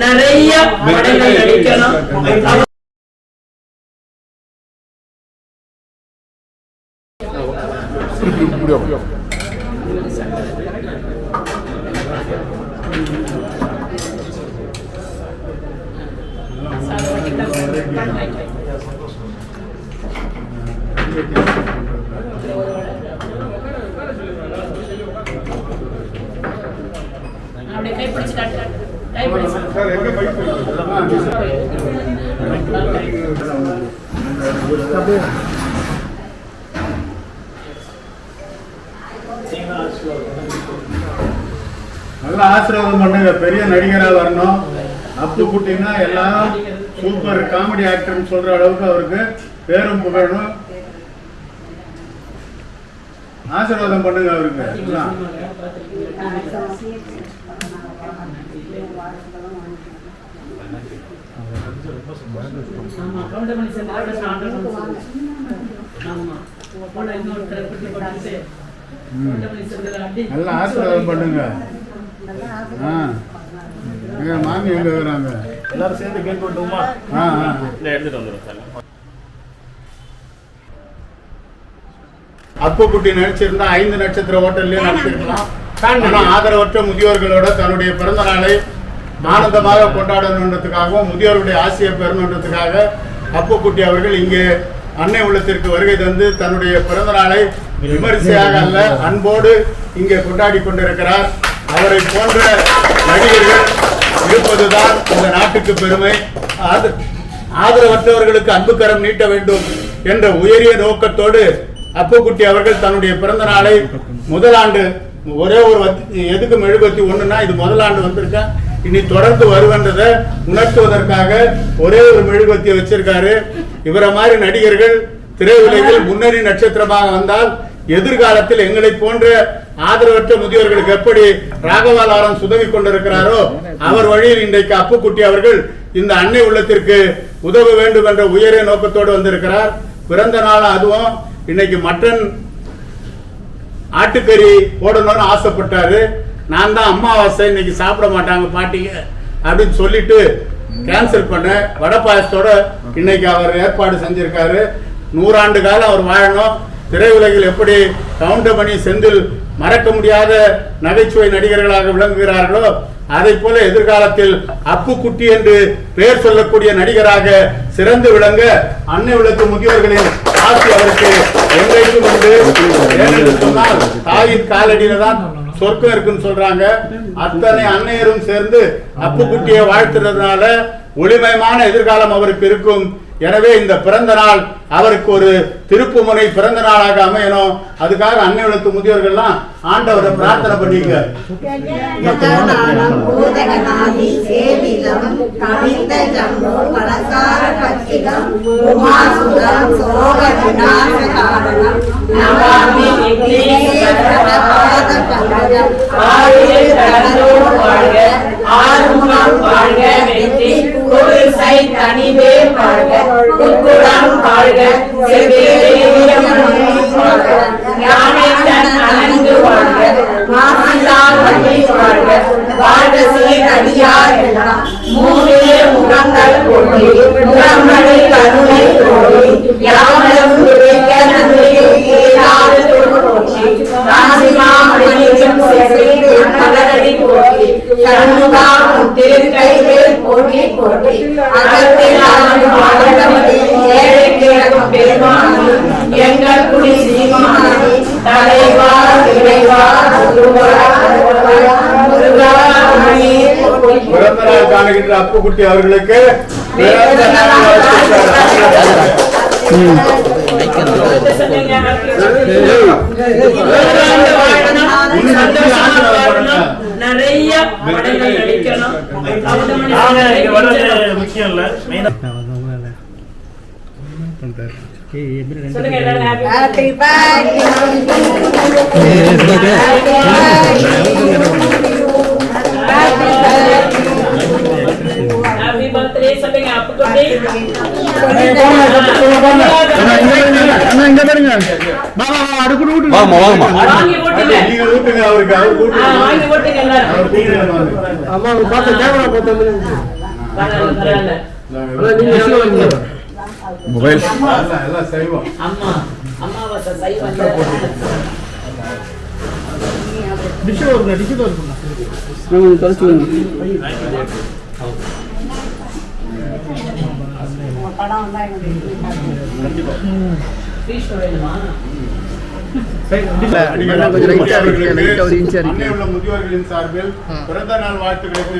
நிறைய படங்கள் நடிக்கணும் அப்படியே கை பிடிச்சு காட்டு கை பிடிச்சு நல்லா ஆசீர்வாதம் பண்ணுங்க. பெரிய நடிகரா வரணும். அப்பு குட்டினா எல்லாம் சூப்பர் காமெடி ஆக்டர்னு சொல்ற அளவுக்கு அவருக்கு பேரும் புகழணும் ஆசீர்வாதம் பண்ணுங்க அவருக்கு. நல்லா ஆசீர்வாதம் பண்ணுங்க. ஆ. மாமி எங்க இருக்கிறாங்க எல்லாரும் சேர்ந்து கேட்டு விட்டுமா ஆ ஆ. இந்த எடுத்துட்டு வந்துடும் சார். அப்பு குட்டி நடிச்சிருந்தா ஐந்து நட்சத்திர ஹோட்டல்லயே நடிச்சிருக்கலாம் ஆதரவற்ற முதியோர்களோட தன்னுடைய பிறந்த நாளை ஆனந்தமாக கொண்டாடணுன்றதுக்காகவும் முதியோருடைய ஆசையை பெறணுன்றதுக்காக அப்பகுட்டி அவர்கள் இங்கே அன்னை உள்ளத்திற்கு வருகை தந்து தன்னுடைய பிறந்த நாளை விமரிசையாக அல்ல அன்போடு இங்கே கொண்டாடி கொண்டிருக்கிறார். அவரை போன்ற நடிகர்கள் இருப்பதுதான் இந்த நாட்டுக்கு பெருமை. ஆத- ஆதரவற்றவர்களுக்கு அன்புக்கரம் நீட்ட வேண்டும் என்ற உயரிய நோக்கத்தோடு அப்புக்குட்டி அவர்கள் தன்னுடைய பிறந்த நாளை முதலாண்டு ஒரே ஒரு எதுக்கும் எழுபத்தி மெழுகுவத்தி ஒண்ணுன்னா இது முதலாண்டு வந்திருக்கேன் இனி தொடர்ந்து வருவன்றதை உணர்த்துவதற்காக ஒரே ஒரு மெழுகுவத்தியை வச்சிருக்காரு. இவரை மாதிரி நடிகர்கள் திரையுலகில் முன்னணி நட்சத்திரமாக வந்தால் எதிர்காலத்தில் எங்களை போன்ற ஆதரவற்ற முதியோர்களுக்கு எப்படி ராகவாலாரம் சுதவி கொண்டிருக்கிறாரோ அவர் வழியில் இன்றைக்கு அப்புக்குட்டி அவர்கள் இந்த அன்னை உள்ளத்திற்கு உதவ வேண்டும் என்ற உயரிய நோக்கத்தோடு வந்திருக்கிறார். பிறந்த நாள் அதுவும் இன்னைக்கு மட்டன் ஆட்டுக்கறி போடணும்னு ஆசைப்பட்டாரு. நான் தான் அம்மாவாசை இன்னைக்கு சாப்பிட மாட்டாங்க பாட்டிங்க. அப்படின்னு சொல்லிட்டு கேன்சல் பண்ணேன். வட பாயசத்தோட இன்னைக்கு அவர் ஏற்பாடு செஞ்சிருக்காரு. நூறாண்டு காலம் அவர் வாழணும். திரையுலகில் எப்படி கவுண்டமணி செந்தில் மறக்க முடியாத நகைச்சுவை நடிகர்களாக விளங்குகிறார்களோ அதை போல எதிர்காலத்தில் அப்பு குட்டி என்று பெயர் சொல்லக்கூடிய நடிகராக சிறந்து விளங்க அன்னை உலக முதியோர்களின் ஆட்சி அவருக்கு என்றைக்கும் உண்டு. ஏனென்று சொன்னால் தாயின் காலடியில தான் சொர்க்கம் இருக்குன்னு சொல்றாங்க. அத்தனை அன்னையரும் சேர்ந்து அப்பு குட்டியை வாழ்த்துறதுனால ஒளிமயமான எதிர்காலம் அவருக்கு இருக்கும். எனவே இந்த பிறந்த நாள் அவருக்கு ஒரு திருப்புமுனை பிறந்த நாளாக அமையணும். அதுக்காக அன்னை உலகத்து முதியோர்கள்லாம் ஆண்டவரை பிரார்த்தனை பண்ணிக்க நவாமி நாள் காணுகின்ற அப்பு குட்டி அவர்களுக்கு. நிறைய படங்கள் நடிக்கணும் முக்கியம் இல்ல மெயினா சொல்லுங்க இங்க பாருங்க. ஓட்டுங்க நீங்க ஊட்டுங்க அவருக்கு அவர் ஊட்டுங்க வாங்கி ஓட்டுங்க எல்லாரும் அவர் ஊட்டுங்க வாங்க. பரவாயில்ல பரவாயில்ல மொபைல் எல்லாம் அம்மா சைவம் அன்னை உள்ள முதியோர்களின் சார்பில் பிறந்த நாள் வாழ்த்துக்களுக்கு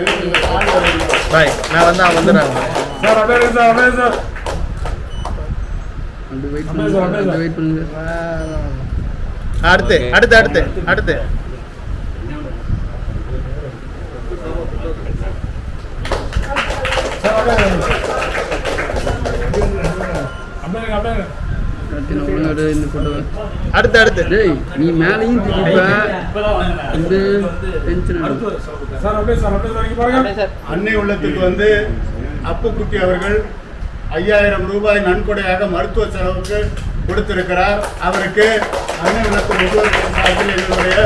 அடுத்து அடுத்து அடுத்து அடுத்து. அடுத்து அடுத்து. டேய் நீ மேலையும் திருப்ப. இந்த டென்ஷன் சார் அப்படியே சார் அப்படியே சார் இங்க பாருங்க. அன்னை உள்ளத்துக்கு வந்து அப்புக்குட்டி அவர்கள் ஐயாயிரம் ரூபாய் நன்கொடையாக மருத்துவ செலவுக்கு கொடுத்திருக்கிறார். அவருக்கு அன்னை முதியோர்கள் சார்பில் எங்களுடைய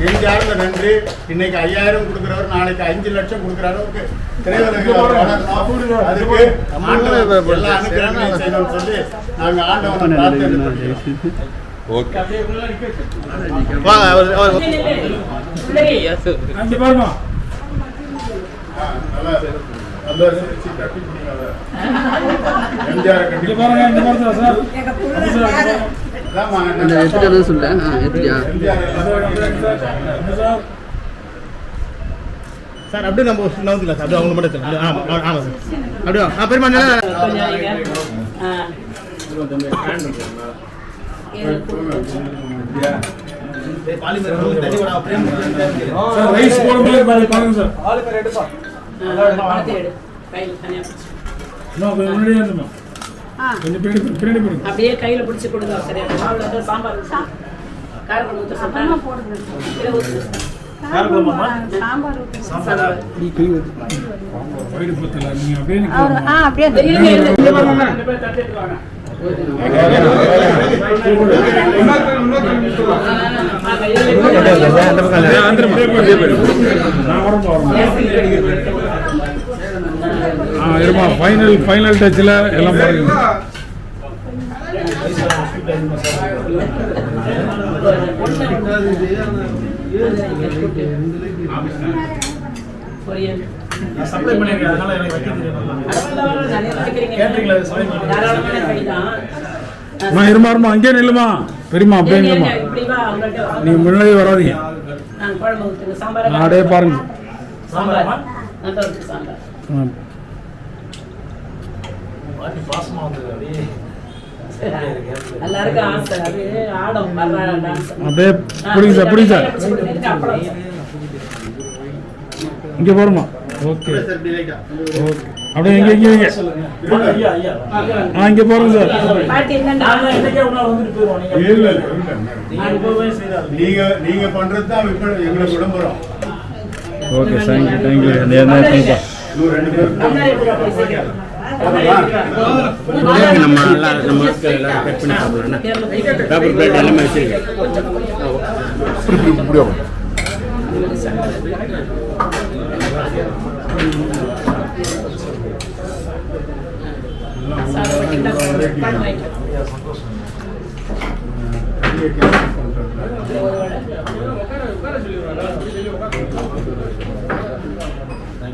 நெஞ்சார்ந்த நன்றி. இன்னைக்கு ஐயாயிரம் கொடுக்குறவர் நாளைக்கு அஞ்சு லட்சம் கொடுக்குற அளவுக்கு திரையுலகில் அவர் வளரணும். அதுக்கு எல்லா அனுகிரகங்களையும் செய்யணும்னு சொல்லி நாங்கள் ஆண்டவனை பிரார்த்தனை பண்ணுகிறோம். ஓகே. வாங்க அவர் அவர் பிள்ளைங்க அஞ்சு பாருமா? ஆ, நல்லா எடுத்துட்டு சொல்ல அப்படியே சார் அப்படியே நம்ம நவுந்துக்கலாம் சார் அப்படியே அவங்க மட்டும் எடுத்துக்கலாம். ஆமா ஆமா, ஆமா சார் அப்படியே ஆ பெருமா. சார் ரைஸ் போடும்போது பாருங்க சார் ஆ, பணத்தை அப்படியே கையில பிடிச்சு கொடுங்க சரியா சாம்பார். சாம்பார் அப்படியே அவரு நிக்கலாம் ஆ இருமா ஃபைனல் ஃபைனல் டச்சில் எல்லாம் பாருங்க பொரியல். சப்ளை பண்ணிருக்கேன் அதனால எனக்கு வைக்க தெரியும். நான் இருமா இருமா நில்லுமா? பெரியமா அப்படியே நில்லுமா. நீங்க முன்னாடி வராதீங்க. அப்படியே பாருங்க. நான் தான் ஊத்து சாம்பார். ஆ. எல்லாருக்கும் ஆசை அது ஆடும் வர்ற டான்ஸ் அப்படியே பிடிங்க சார் பிடிங்க சார் அப்புறம் இங்க போருமா ஓகே. ஓகே. அப்படியே இங்க இங்க இங்க. ஆ இங்க போறோம் சார். இல்ல, இல்ல, இல்ல. நீங்க நீங்க பண்றது தான் இப்ப எங்களுக்கு விளம்பரம் ஓகே தேங்க்யூ தேங்க்யூ தேங்க்யூ போய் பேசுங்க. நம்ம எல்லாம் நம்ம எல்லாம் கட் பண்ணி சாப்பிடலாம். பேப்பர் பிளேட் எல்லாமே வச்சிருக்கேன்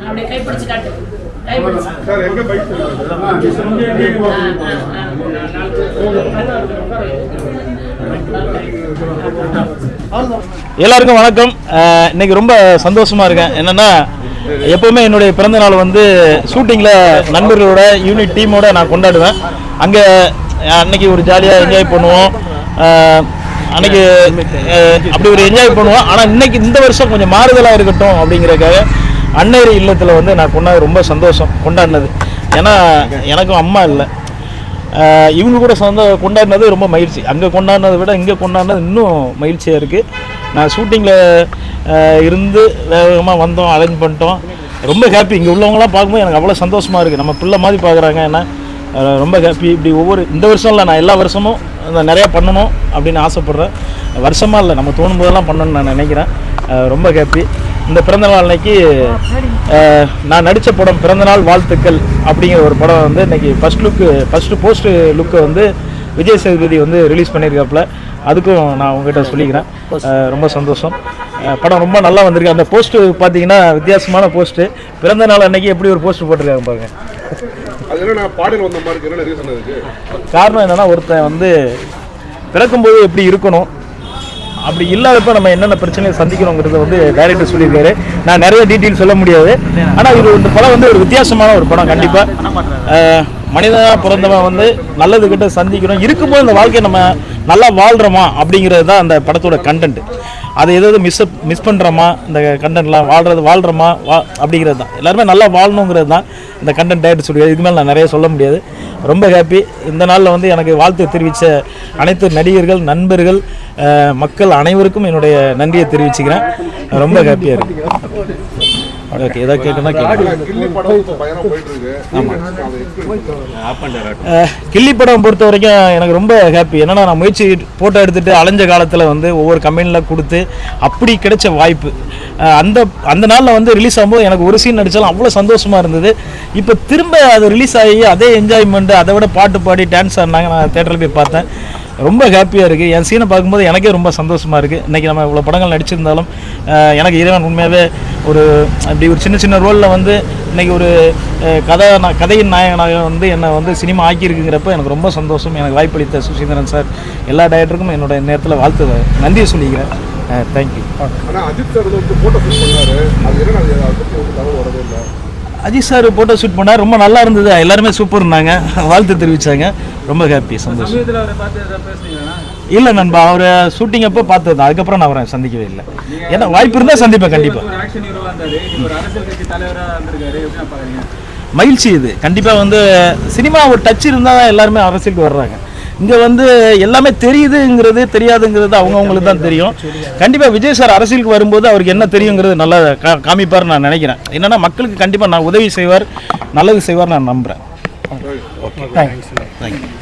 அப்படியே காட்டு சார் எங்க பைக் எல்லாருக்கும் வணக்கம். இன்னைக்கு ரொம்ப சந்தோஷமா இருக்கேன். என்னன்னா எப்பவுமே என்னுடைய பிறந்த நாள் வந்து ஷூட்டிங்கில் நண்பர்களோட யூனிட் டீமோட நான் கொண்டாடுவேன். அங்கே அன்னைக்கு ஒரு ஜாலியாக என்ஜாய் பண்ணுவோம். அன்னைக்கு அப்படி ஒரு என்ஜாய் பண்ணுவோம். ஆனால் இன்னைக்கு இந்த வருஷம் கொஞ்சம் மாறுதலாக இருக்கட்டும் அப்படிங்கிறதுக்காக அன்னையர் இல்லத்தில் வந்து நான் கொண்டாட ரொம்ப சந்தோஷம் கொண்டாடினது. ஏன்னா எனக்கும் அம்மா இல்லை. இவங்க கூட சொந்த கொண்டாடினது ரொம்ப மகிழ்ச்சி. அங்கே கொண்டாடினதை விட இங்கே கொண்டாடினது இன்னும் மகிழ்ச்சியாக இருக்குது நான் ஷூட்டிங்கில் இருந்து வேகமாக வந்தோம் அரேஞ்ச் பண்ணிட்டோம். ரொம்ப ஹாப்பி இங்கே உள்ளவங்களாம் பார்க்கும்போது எனக்கு அவ்வளோ சந்தோஷமாக இருக்குது நம்ம பிள்ளை மாதிரி பார்க்குறாங்க. ஏன்னா ரொம்ப ஹாப்பி இப்படி ஒவ்வொரு இந்த வருஷம் இல்லை நான் எல்லா வருஷமும் நான் நிறையா பண்ணணும் அப்படின்னு ஆசைப்பட்றேன். வருஷமாக இல்லை நம்ம தோணும் போதெல்லாம் பண்ணணும்னு நான் நினைக்கிறேன். ரொம்ப ஹாப்பி இந்த பிறந்தநாள் அன்னைக்கு நான் நடித்த படம் பிறந்தநாள் வாழ்த்துக்கள் அப்படிங்கிற ஒரு படம் வந்து இன்னைக்கு ஃபஸ்ட் லுக்கு ஃபஸ்ட்டு போஸ்ட் லுக்கை வந்து விஜய் சேதுபதி வந்து ரிலீஸ் பண்ணியிருக்காப்புல. அதுக்கும் நான் உங்ககிட்ட சொல்லிக்கிறேன். ரொம்ப சந்தோஷம். படம் ரொம்ப நல்லா வந்திருக்கு. அந்த போஸ்ட்டு பார்த்தீங்கன்னா வித்தியாசமான போஸ்ட்டு பிறந்த நாள் அன்னைக்கு எப்படி ஒரு போஸ்ட் போட்டிருக்காங்க பாருங்க. காரணம் என்னன்னா ஒருத்தன் வந்து பிறக்கும்போது எப்படி இருக்கணும் அப்படி இல்லாதப்ப நம்ம என்னென்ன பிரச்சனையை சந்திக்கணுங்கிறத வந்து டைரக்டர் சொல்லியிருக்காரு. நான் நிறைய டீட்டெயில் சொல்ல முடியாது. ஆனால் இது இந்த படம் வந்து ஒரு வித்தியாசமான ஒரு படம் கண்டிப்பாக மனிதனாக பிறந்தவன் வந்து நல்லது கிட்ட சந்திக்கணும். இருக்கும்போது இந்த வாழ்க்கையை நம்ம நல்லா வாழ்கிறோமா அப்படிங்கிறது தான் அந்த படத்தோட கண்டென்ட் அதை எதாவது மிஸ் மிஸ் பண்ணுறோமா இந்த கண்டென்ட்லாம் வாழ்றது வாழ்கிறோமா வா அப்படிங்கிறது தான். எல்லாருமே நல்லா வாழணுங்கிறது தான் இந்த கண்டென்ட் டயட் சொல்லியிருக்காரு இதுக்கு மேலே நான் நிறைய சொல்ல முடியாது. ரொம்ப ஹாப்பி இந்த நாளில் வந்து எனக்கு வாழ்த்து தெரிவித்த அனைத்து நடிகர்கள் நண்பர்கள் மக்கள் அனைவருக்கும் என்னுடைய நன்றியை தெரிவிச்சுக்கிறேன். ரொம்ப ஹாப்பியாக இருக்கு. ஓகே ஏதாவது கேட்கணும்னா கில்லி படம் பொறுத்த வரைக்கும் எனக்கு ரொம்ப ஹாப்பி என்னன்னா நான் முயற்சி ஃபோட்டோ எடுத்துட்டு அலைஞ்ச காலத்தில் வந்து ஒவ்வொரு கம்பெனியில் கொடுத்து அப்படி கிடைச்ச வாய்ப்பு. அந்த அந்த நாளில் வந்து ரிலீஸ் ஆகும்போது எனக்கு ஒரு சீன் நடித்தாலும் அவ்வளோ சந்தோஷமாக இருந்தது. இப்போ திரும்ப அது ரிலீஸ் ஆகி அதே என்ஜாய்மெண்ட் அதை விட பாட்டு பாடி டான்ஸ் ஆடினாங்க. நான் தேட்டரில் போய் பார்த்தேன். ரொம்ப ஹாப்பியாக இருக்குது என் சீனை பார்க்கும்போது எனக்கே ரொம்ப சந்தோஷமாக இருக்குது இன்றைக்கி நம்ம இவ்வளோ படங்கள் நடிச்சிருந்தாலும் எனக்கு இறைவன் உண்மையாகவே ஒரு அப்படி ஒரு சின்ன சின்ன ரோலில் வந்து இன்றைக்கி ஒரு கதை நான் கதையின் நாயகனாக வந்து என்னை வந்து சினிமா ஆக்கியிருக்குங்கிறப்ப எனக்கு ரொம்ப சந்தோஷம். எனக்கு வாய்ப்பளித்த சுசீந்திரன் சார் எல்லா டைரக்டருக்கும் என்னோட நேரத்தில் வாழ்த்து நன்றியை சொல்லிக்கிறேன். Thank you Ajith sir photo shoot பண்ணார். ரொம்ப நல்லா இருந்தது. எல்லாருமே சூப்பர் இருந்தாங்க வாழ்த்து தெரிவித்தாங்க ரொம்ப ஹாப்பி சந்தோஷம். இல்லை நண்பா அவர் ஷூட்டிங் அப்போ பார்த்தது தான். அதுக்கப்புறம் நான் அவரை சந்திக்கவே இல்லை. ஏன்னா வாய்ப்பு இருந்தால் சந்திப்பேன் கண்டிப்பாக மகிழ்ச்சி இது. கண்டிப்பாக வந்து சினிமா ஒரு டச் இருந்தால் தான் எல்லாருமே அரசியலுக்கு வர்றாங்க. இங்கே வந்து எல்லாமே தெரியுதுங்கிறது தெரியாதுங்கிறது அவங்கவுங்களுக்கு தான் தெரியும். கண்டிப்பாக விஜய் சார் அரசியலுக்கு வரும்போது அவருக்கு என்ன தெரியுங்கிறது நல்லா கா காமிப்பார் நான் நினைக்கிறேன். என்னென்னா மக்களுக்கு கண்டிப்பாக நான் உதவி செய்வார் நல்லது செய்வார் நான் நம்புகிறேன் ஓகே தேங்க்ஸ் தேங்க்யூ